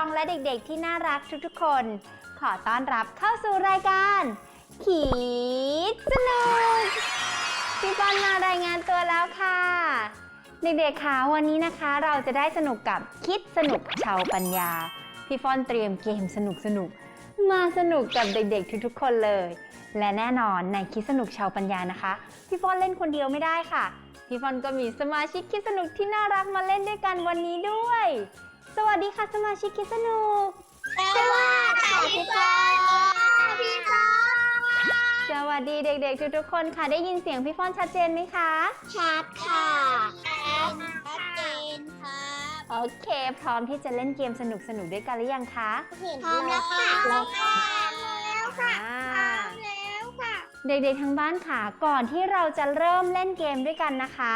องและเด็กๆที่น่ารักทุกๆคน ขอต้อนรับเข้าสู่รายการ ขีดสนุกพี่บอลมารายงานตัวแล้วค่ะ เด็กๆคะวันนี้นะคะเราจะได้สนุกกับคิดสนุกชาวปัญญา พี่ฟอนเตรียมเกมสนุกๆมาสนุกกับเด็กๆทุกๆคนเลย และแน่นอนในคิดสนุกชาวปัญญานะคะ พี่ฟอนเล่นคนเดียวไม่ได้ค่ะ พี่ฟอนก็มีสมาชิกคิดสนุกที่น่ารักมาเล่นด้วยกันวันนี้ด้วย วัสดีค่ะสมาชิกคิดสนุกสวัสดีค่ะพี่ฟอนสวัสดีเด็กๆ ทุกๆคนค่ะ ได้ยินเสียงพี่ฟอนชัดเจนไหมคะ ชัดค่ะชัดเจนครับโอเค พร้อมที่จะเล่นเกมสนุกๆด้วยกันหรือยังคะพร้อมแล้วค่ะแล้วค่ะแล้วค่ะอ่าแล้วค่ะเด็กๆทั้งบ้านค่ะ ก่อนที่เราจะเริ่มเล่นเกมด้วยกันนะคะ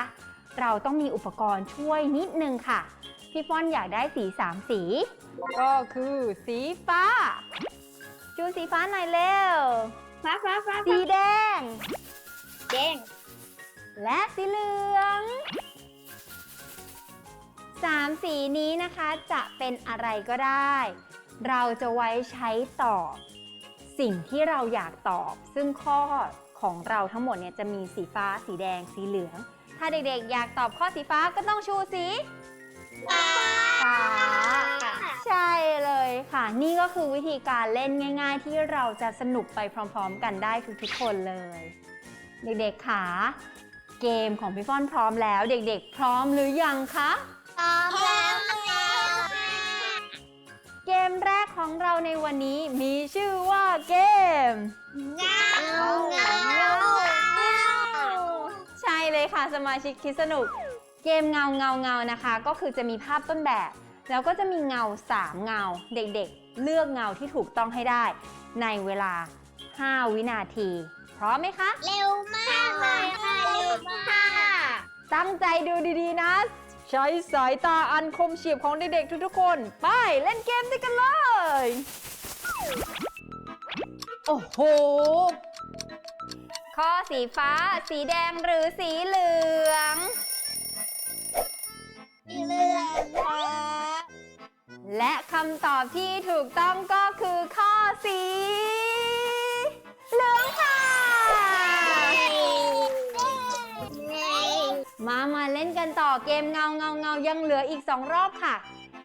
เราต้องมีอุปกรณ์ช่วยนิดนึงค่ะ พี่ฟ้อนอยากได้สีสามสี ก็คือสีฟ้าชูสีฟ้าหน่อยเร็ว ฟ้าฟ้าฟ้าสีแดง แดง และสีเหลืองสามสีนี้นะคะจะเป็นอะไรก็ได้ เราจะไว้ใช้ตอบ สิ่งที่เราอยากตอบ ซึ่งข้อของเราทั้งหมดเนี่ยจะมีสีฟ้า สีแดง สีเหลือง ถ้าเด็กๆ อยากตอบข้อสีฟ้าก็ต้องชูสี ฟ้าฟ้าใช่เลยค่ะ นี่ก็คือวิธีการเล่นง่าย ๆ ที่เราจะสนุกไปพร้อม ๆ กันได้ทุกๆคนเลย เด็กๆค่ะเกมของพี่ฟ้อนพร้อมแล้ว เด็กๆ พร้อมหรือยังคะพร้อมแล้วค่ะเกมแรกของเราในวันนี้มีชื่อว่าเกมเงาเงาเงาใช่เลยค่ะสมาชิกคิดสนุก เกมเงาเงาเงานะคะ ก็คือจะมีภาพต้นแบบ แล้วก็จะมีเงา 3 เงา เด็กๆ เลือกเงาที่ถูกต้องให้ได้ ในเวลา 5 วินาที พร้อมไหมคะ เร็วมากเลยค่ะเร็วมากค่ะตั้งใจดูดีๆนะ ใช้สายตาอันคมเฉียบของเด็กๆทุกๆคน ไปเล่นเกมด้วยกันเลย โอ้โห ข้อสีฟ้า สีแดงหรือสีเหลื และคำตอบที่ถูกต้องก็คือข้อสีเหลืองค่ะ มามาเล่นกันต่อเกมเงาเงาเงายังเหลืออีก2รอบค่ะ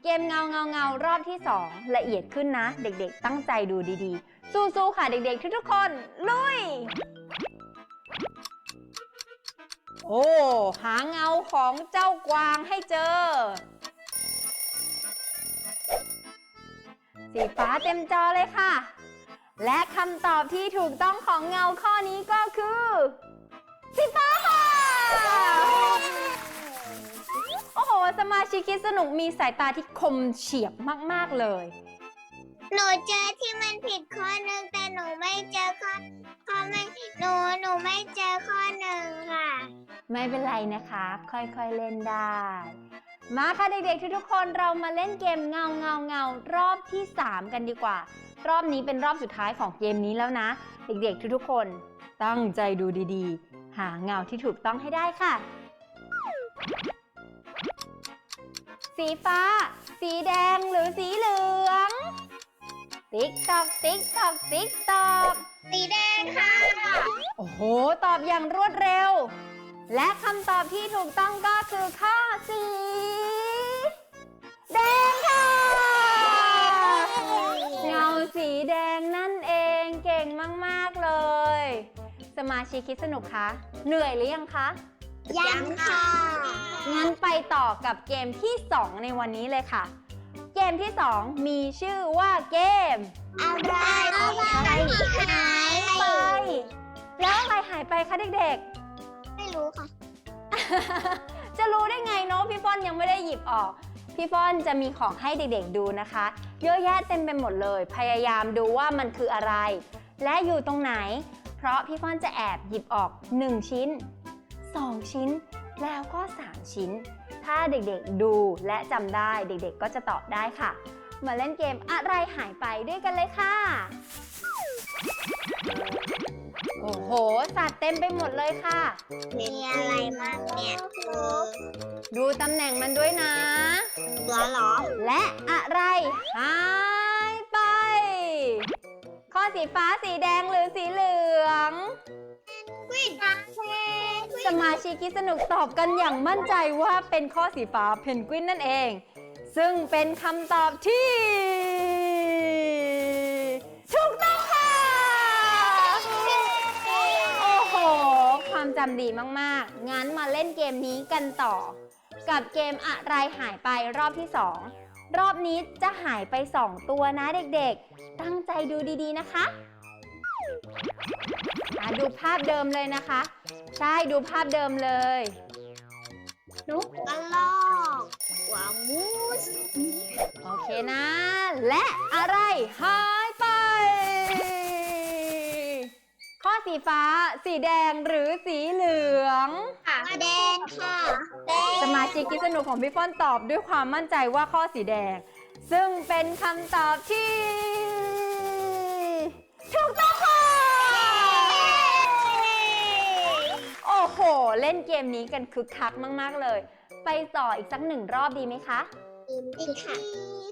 เกมเงาเงาเงารอบที่2ละเอียดขึ้นนะ เด็กๆ ตั้งใจดูดีๆ สู้ๆค่ะเด็กๆ ทุกๆคน ลุย โอ้ หาเงาของเจ้ากวางให้เจอ สีฟ้าเต็มจอเลยค่ะ และคำตอบที่ถูกต้องของเงาข้อนี้ก็คือ สีฟ้าค่ะ โอ้โห สมาชิกคิดสนุกมีสายตาที่คมเฉียบมาก ๆ เลย หนูเจอที่มันผิดข้อหนึ่งแต่หนูไม่เจอข้อข้อไม่หนูหนูไม่เจอข้อหนึ่งค่ะ ไม่เป็นไรนะคะ ค่อย ๆ เล่นได้ มาค่ะเด็กๆทุกๆคนเรามาเล่นเกมเงาเงาเงารอบที่ 3 กันดีกว่า รอบนี้เป็นรอบสุดท้ายของเกมนี้แล้วนะ เด็กๆทุกๆคนตั้งใจดูดีๆ หาเงาที่ถูกต้องให้ได้ค่ะ สีฟ้า สีแดงหรือสีเหลือง ติ๊กตอกติ๊กตอกติ๊กตอกสีแดงค่ะ โอ้โห ตอบอย่างรวดเร็ว และคำตอบที่ถูกต้องก็คือข้อสีแดงค่ะ เงาสีแดงนั่นเองเก่งมาก ๆ เลย สมาชิกคิดสนุกคะ เหนื่อยหรือยังคะ ยังค่ะ งั้นไปต่อกับเกมที่ 2 ในวันนี้เลยค่ะ เกมที่ 2 มีชื่อว่าเกม อะไรอะไรหายไป แล้วอะไรหายไปคะเด็กๆไม่ รู้ค่ะ จะรู้ได้ไงเนาะพี่ป้อนยังไม่ได้หยิบออก พี่ป้อนจะมีของให้เด็กๆดูนะคะ เยอะแยะเต็มไปหมดเลย พยายามดูว่ามันคืออะไร และอยู่ตรงไหน เพราะพี่ป้อนจะแอบหยิบออก 1 ชิ้น 2 ชิ้น แล้วก็ 3 ชิ้น ถ้าเด็กๆดูและจำได้เด็กๆก็จะตอบได้ค่ะ มาเล่นเกมอะไรหายไปด้วยกันเลยค่ะ โอ้โห สัตว์เต็มไปหมดเลยค่ะ มีอะไรบ้างเนี่ยคือดูตำแหน่งมันด้วยนะเสือเหรอ และอะไรหายไป ข้อสีฟ้าสีแดงหรือสีเหลืองวินเทสมาชิกคิดสนุกตอบกันอย่างมั่นใจว่าเป็นข้อสีฟ้าเพนกวินนั่นเอง ซึ่งเป็นคำตอบที่ จำดีมากๆ งั้นมาเล่นเกมนี้กันต่อ กับเกมอะไรหายไปรอบที่ 2 รอบนี้จะหายไป 2 ตัวนะเด็กๆ ตั้งใจดูดีๆนะคะอะดูภาพเดิมเลยนะคะ ใช่ดูภาพเดิมเลยนกกระลอกหัวมูสโอเคนะ และอะไรหายไปข้อ สีฟ้า สีแดงหรือสีเหลืองแดงค่ะแดงสมาชิกคิดสนุกของพี่ฟ้อนตอบด้วยความมั่นใจว่าข้อสีแดง ซึ่งเป็นคำตอบที่ ถูกต้องค่ะ โอ้โห เล่นเกมนี้กันคึกคักมาก ๆ เลย ไปต่ออีกสักหนึ่งรอบดีไหมคะ ดีค่ะ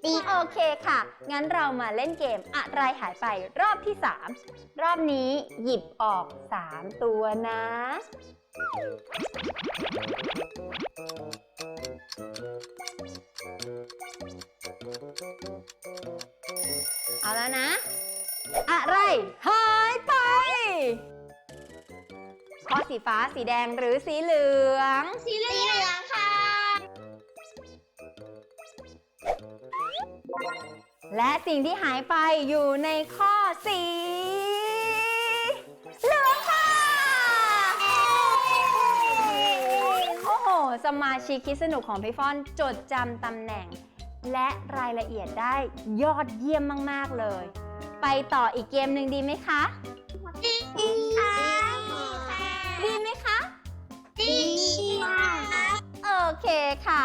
ดีโอเคค่ะ งั้นเรามาเล่นเกมอะไรหายไปรอบที่ 3 รอบนี้หยิบออก 3 ตัวนะ เอาแล้วนะ อะไรหายไปข้อสีฟ้าสีแดงหรือสีเหลือง สีเหลืองค่ะ และสิ่งที่หายไปอยู่ในข้อสีเหลืองค่ะ โอ้โห สมาชิกคิดสนุกของพี่ฟอนจดจำตำแหน่ง และรายละเอียดได้ยอดเยี่ยมมาก ๆ เลย ไปต่ออีกเกมหนึ่งดีไหมคะ ดีค่ะดีไหมคะ ดีค่ะ โอเคค่ะ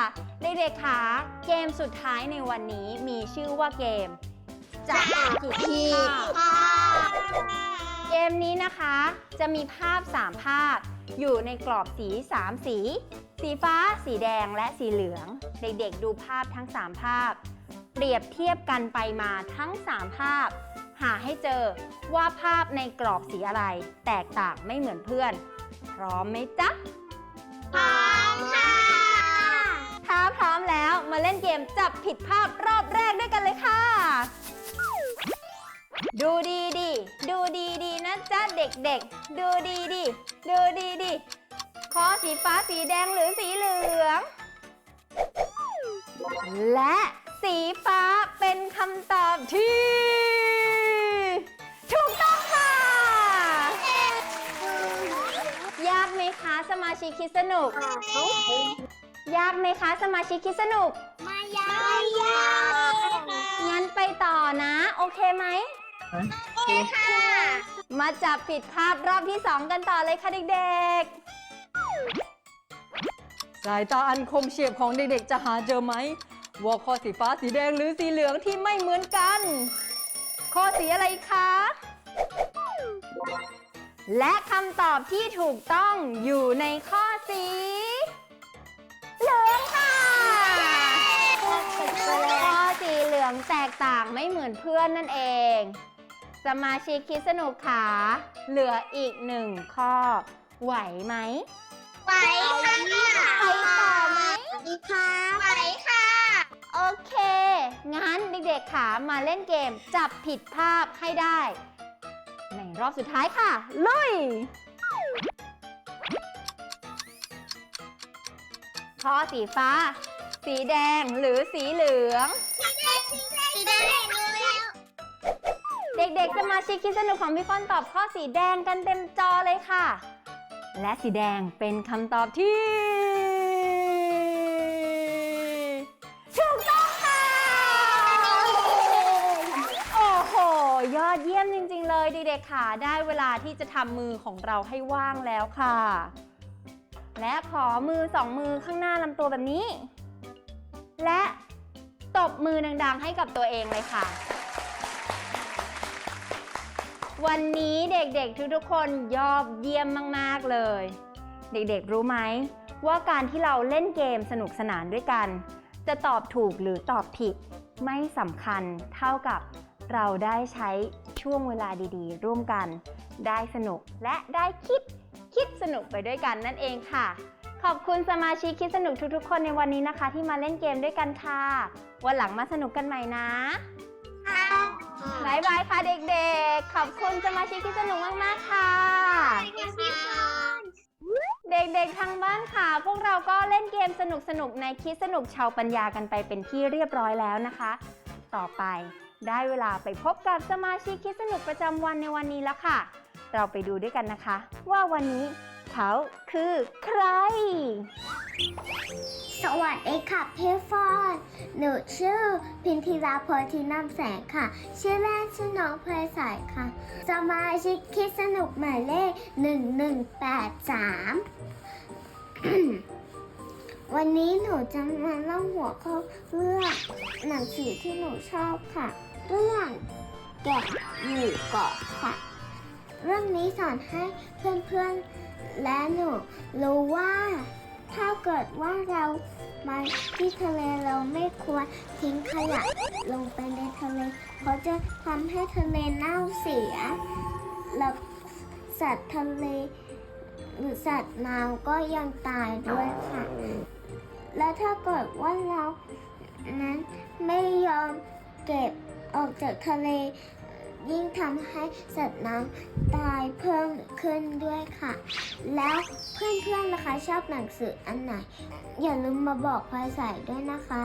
เด็กๆคะเกมสุดท้ายในวันนี้มีชื่อว่าเกมจับผิดภาพเกมนี้นะคะ จะมีภาพ 3 ภาพ อยู่ในกรอบสี 3 สี สีฟ้า สีแดงและสีเหลือง เด็กๆดูภาพทั้ง 3 ภาพ เปรียบเทียบกันไปมาทั้ง 3 ภาพ หาให้เจอว่าภาพในกรอบสีอะไร แตกต่างไม่เหมือนเพื่อน พร้อมไหมจ๊ะ มาเล่นเกมจับผิดภาพรอบแรกด้วยกันเลยค่ะ ดูดีดีดูดีดีนะจ๊ะเด็กๆ ดูดีดีดูดีดีข้อสีฟ้าสีแดงหรือสีเหลือง และสีฟ้าเป็นคำตอบที่ถูกต้องค่ะ ยากไหมคะสมาชิกคิดสนุก ยากไหมคะ สมาชิกคิดสนุก มายาไม่ยากงั้นไปต่อนะ โอเคไหม โอเคค่ะ มาจับผิดภาพรอบที่2กันต่อเลยค่ะเด็กๆ สายตาอันคมเฉียบของเด็กๆ จะหาเจอไหมว่าข้อสีฟ้าสีแดงหรือสีเหลืองที่ไม่เหมือนกัน ข้อสีอะไรคะ และคำตอบที่ถูกต้องอยู่ในข้อ สีเหลืองแตกต่างไม่เหมือนเพื่อนนั่นเอง สมาชิกคิดสนุกขาเหลืออีกหนึ่งข้อ ไหวไหม ไหวค่ะไปต่อไหมดีค่ะไหวค่ะ โอเค งั้นเด็กๆขามาเล่นเกมจับผิดภาพให้ได้ ในรอบสุดท้ายค่ะ ลุย ข้อสีฟ้า สีแดงหรือสีเหลือง สี เเด็กๆ สมาชิกคิดสนุกของพี่ฟอนตอบข้อสีแดงกันเต็มจอเลยค่ะ และสีแดงเป็นคำตอบที่ถูกต้องค่ะ โอ้โห ยอดเยี่ยมจริงๆ เลยเด็กๆ ค่ะ ได้เวลาที่จะทำมือของเราให้ว่างแล้วค่ะ และขอมือสองมือข้างหน้าลำตัวแบบนี้ และ ตบมือดังๆ ให้กับตัวเองเลยค่ะ วันนี้เด็กๆ ทุกๆ คนยอดเยี่ยมมากๆเลย เด็กๆ รู้ไหมว่าการที่เราเล่นเกมสนุกสนานด้วยกัน จะตอบถูกหรือตอบผิด ไม่สำคัญเท่ากับเราได้ใช้ช่วงเวลาดีๆ ร่วมกัน ได้สนุกและได้คิดคิดสนุกไปด้วยกันนั่นเองค่ะ ขอบคุณสมาชิกคิดสนุกทุกๆ คนในวันนี้นะคะ ที่มาเล่นเกมด้วยกันค่ะ วันหลังมาสนุกกันใหม่นะบายบายค่ะเด็กๆ ขอบคุณสมาชิกคิดสนุกมากๆค่ะ เด็กๆทางบ้านค่ะ พวกเราก็เล่นเกมสนุกๆในคิดสนุกชาวปัญญากันไปเป็นที่เรียบร้อยแล้วนะคะ ต่อไปได้เวลาไปพบกับสมาชิกคิดสนุกประจำวันในวันนี้แล้วค่ะ เราไปดูด้วยกันนะคะ ว่าวันนี้ เขาคือใคร สวัสดีค่ะพี่ฟอนหนูชื่อ พินทิราโพธินามแสงค่ะ ชื่อเล่ชื่อน้องเพลสายค่ะ สมาชิกคิดสนุกหมายเลข 1183 วันนี้หนูจะมาเล่าหัวข้อเรื่องหนังสือที่หนูชอบค่ะ เรื่องแกะอยู่เกาะค่ะ เรื่องนี้สอนให้เพื่อนๆ และหนูรู้ว่าถ้าเกิดว่าเรามาที่ทะเลเราไม่ควรทิ้งขยะลงไปในทะเล เพราะจะทำให้ทะเลเน่าเสีย แล้วสัตว์ทะเลหรือสัตว์น้ำก็ยังตายด้วยค่ะ แล้วถ้าเกิดว่าเรานั้นไม่ยอมเก็บออกจากทะเล ยิ่งทำให้สัตว์น้ำตายเพิ่มขึ้นด้วยค่ะ แล้วเพื่อนๆนะคะชอบหนังสืออันไหน อย่าลืมมาบอกพลอยใส่ด้วยนะคะ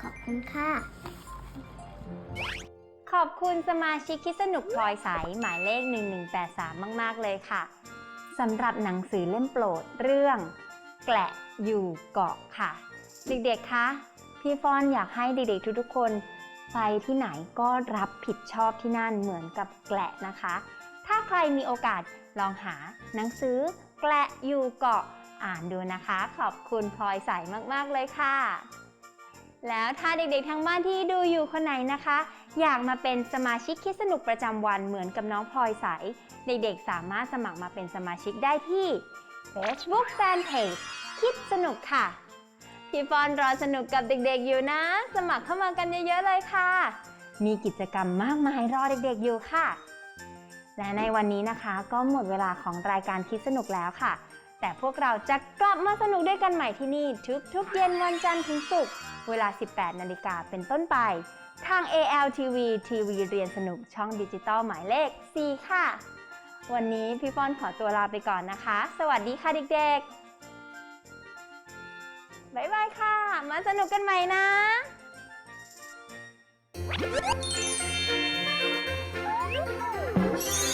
ขอบคุณค่ะ ขอบคุณสมาชิกคิดสนุกพลอยใสหมายเลข 1183 มาก ๆ เลยค่ะสำหรับหนังสือเล่มโปรดเรื่อง แกละอยู่เกาะค่ะ เด็กๆคะพี่ฟอนอยากให้เด็กๆทุกๆคน ไปที่ไหนก็รับผิดชอบที่นั่นเหมือนกับแกละนะคะ ถ้าใครมีโอกาสลองหาหนังสือแกละอยู่เกาะอ่านดูนะคะ ขอบคุณพลอยใสมาก ๆ เลยค่ะ แล้วถ้าเด็กๆทางบ้านที่ดูอยู่คนไหนนะคะ อยากมาเป็นสมาชิกคิดสนุกประจำวันเหมือนกับน้องพลอยใส เด็กๆ สามารถสมัครมาเป็นสมาชิกได้ที่ Facebook Fanpage คิดสนุกค่ะ พี่ฟอนรอสนุกกับเด็กๆอยู่นะ สมัครเข้ามากันเยอะๆเลยค่ะ มีกิจกรรมมากมายรอเด็กๆอยู่ค่ะ และในวันนี้นะคะก็หมดเวลาของรายการคิดสนุกแล้วค่ะ แต่พวกเราจะกลับมาสนุกด้วยกันใหม่ที่นี่ ทุกๆเย็นวันจันทร์ถึงศุกร์เวลา 18 นาฬิกาเป็นต้นไป ทาง ALTV ทีวีเรียนสนุกช่องดิจิตอลหมายเลข 4 ค่ะ วันนี้พี่ฟอนขอตัวลาไปก่อนนะคะ สวัสดีค่ะเด็กๆ บ๊ายบายค่ะ มาสนุกกันใหม่นะ「